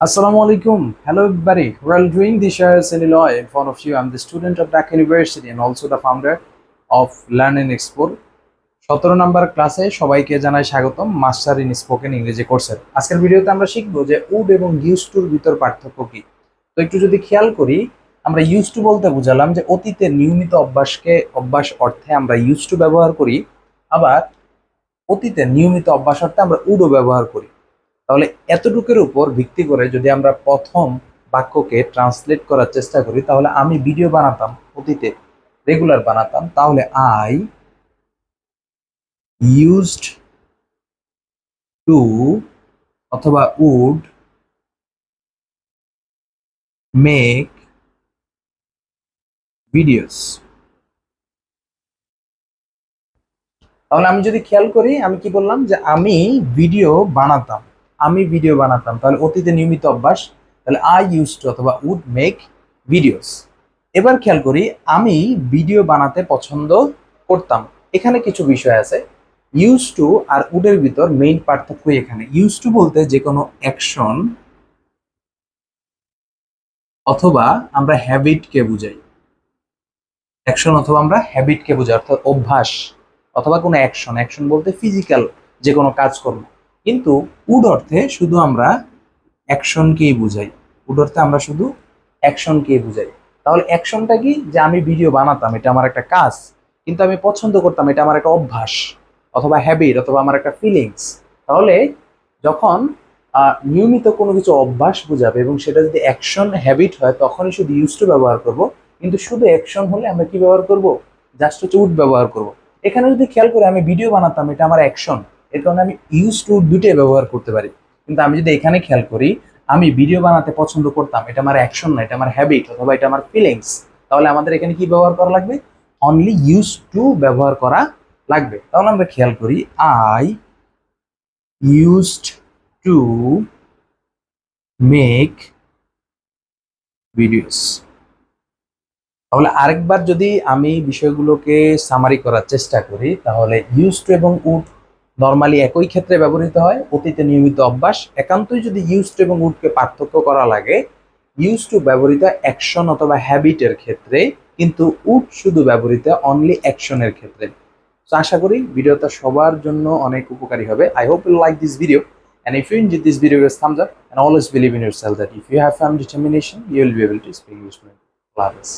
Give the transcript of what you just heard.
Assalamu alaikum. Hello everybody. Well, doing this year Illinois in front of you, I'm the student of Dhaka University and also the founder of Learning Expo. সতেরো number ক্লাসে সবাইকে জানাই স্বাগতম master in spoken ইংরেজি কোর্সের আজকের ভিডিওতে আমরা শিখব যে উড এবং ইউজ টুর ভিতর পার্থক্য কি তো একটু যদি খেয়াল করি আমরা ইউজ টু বলতে বুঝালাম যে অতীতে নিয়মিত অভ্যাসকে অভ্যাস অর্থে আমরা ইউজ টু ব্যবহার করি আবার অতীতে নিয়মিত অভ্যাস অর্থে আমরা উডও ব্যবহার করি তাহলে এতটুকুর উপর ভিত্তি করে যদি আমরা প্রথম বাক্যকে ট্রান্সলেট করার চেষ্টা করি, তাহলে আমি ভিডিও বানাতাম, অতীতে রেগুলার বানাতাম, তাহলে আই ইউজড টু অথবা উড মেক ভিডিওস তাহলে আমি যদি খেয়াল করি, আমি কি বললাম যে আমি ভিডিও বানাতাম। আমি ভিডিও বানাতাম, তাহলে অতীতে নিয়মিত অভ্যাস, তাহলে আই ইউজ টু অথবা উড মেক ভিডিওস এবার খেয়াল করি, আমি ভিডিও বানাতে পছন্দ করতাম। এখানে কিছু বিষয় আছে। ইউজ টু আর উডের ভিতর মেইন পার্থক্য এখানে। ইউজ টু বলতে যে কোনো অ্যাকশন অথবা আমরা হ্যাবিটকে বুঝাই। অ্যাকশন অথবা আমরা হ্যাবিটকে বুঝাই, অর্থাৎ অভ্যাস, অথবা কোনো অ্যাকশন অ্যাকশন বলতে ফিজিক্যাল যে কোনো কাজকর্ম। কিন্তু উড অর্থে শুধু আমরা অ্যাকশনকেই বুঝাই। উড অর্থে আমরা শুধু অ্যাকশনকেই বুঝাই। তাহলে অ্যাকশনটা কি? যে আমি ভিডিও বানাতাম, এটা আমার একটা কাজ, কিন্তু আমি পছন্দ করতাম, এটা আমার একটা অভ্যাস, অথবা হ্যাবিট অথবা আমার একটা ফিলিংস তাহলে যখন নিয়মিত কোনো কিছু অভ্যাস বোঝাবে এবং সেটা যদি অ্যাকশন হ্যাবিট হয়, তখনই শুধু ইউজ টু ব্যবহার করব। কিন্তু শুধু অ্যাকশন হলে আমরা কি ব্যবহার করব? জাস্ট হচ্ছে উড ব্যবহার করব। এখানে যদি খেয়াল করে আমি ভিডিও বানাতাম, এটা আমার অ্যাকশন। এর কারণে আমি ইউজ টু দুটোই ব্যবহার করতে পারি। কিন্তু আমি যদি এখানে খেয়াল করি, আমি ভিডিও বানাতে পছন্দ করতাম, এটা আমার অ্যাকশন না, এটা আমার হ্যাবিট অথবা এটা আমার ফিলিংস তাহলে আমাদের এখানে কি ব্যবহার করা লাগবে? অনলি ইউজ টু ব্যবহার করা লাগবে। তাহলে আমরা খেয়াল করি I used to make videos তাহলে আরেকবার যদি আমি বিষয়গুলোকে সামারি করার চেষ্টা করি, তাহলে ইউজ টু এবং উড নর্মালি একই ক্ষেত্রে ব্যবহৃত হয়, অতীতে নিয়মিত অভ্যাস, একান্তই যদি ইউজ টু এবং উডকে পার্থক্য করা লাগে ইউজ টু ব্যবহৃত অ্যাকশন অথবা হ্যাবিটের ক্ষেত্রে, কিন্তু উড শুধু ব্যবহৃত অনলি অ্যাকশনের ক্ষেত্রে তো আশা করি ভিডিওটা সবার জন্য অনেক উপকারী হবে I hope you like this video and if you enjoyed this video give thumbs up, and always believe in yourself that if you have firm determination, you will be able to speak English fluently. Hafiz.